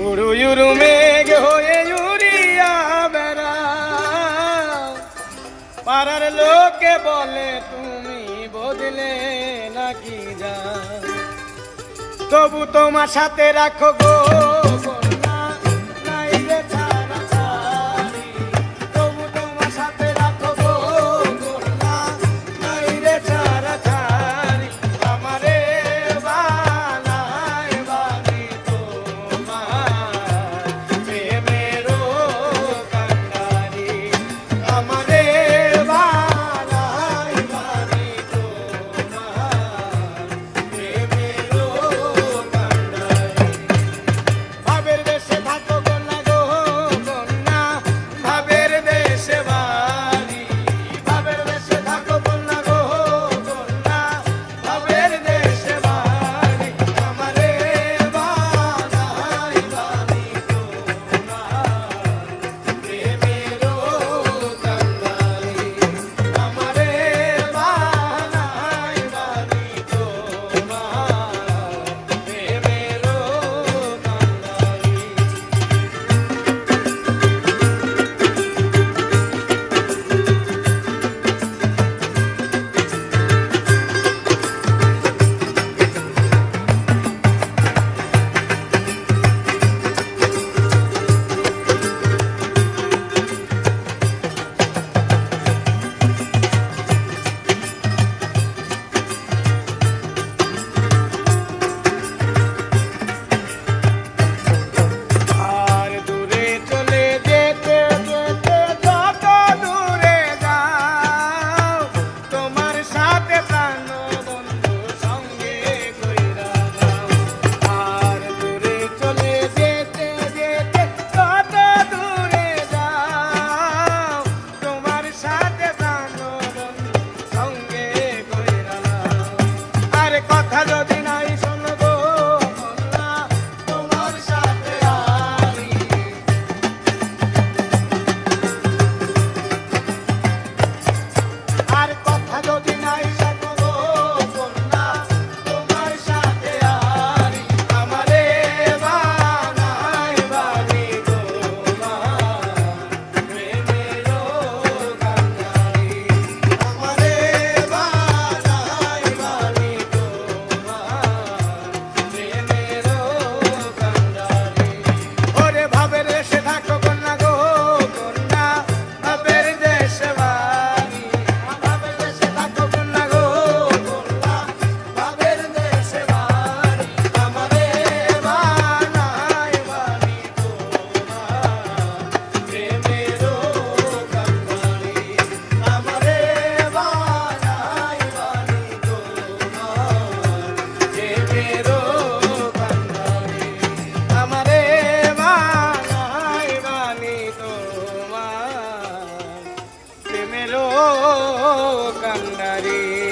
উড়ু উরু মেঘ হয়ে লোকে বলে তুমি বদলে নাকি যা তবু তোমার সাথে রাখো গো Come on. কান্ডারী।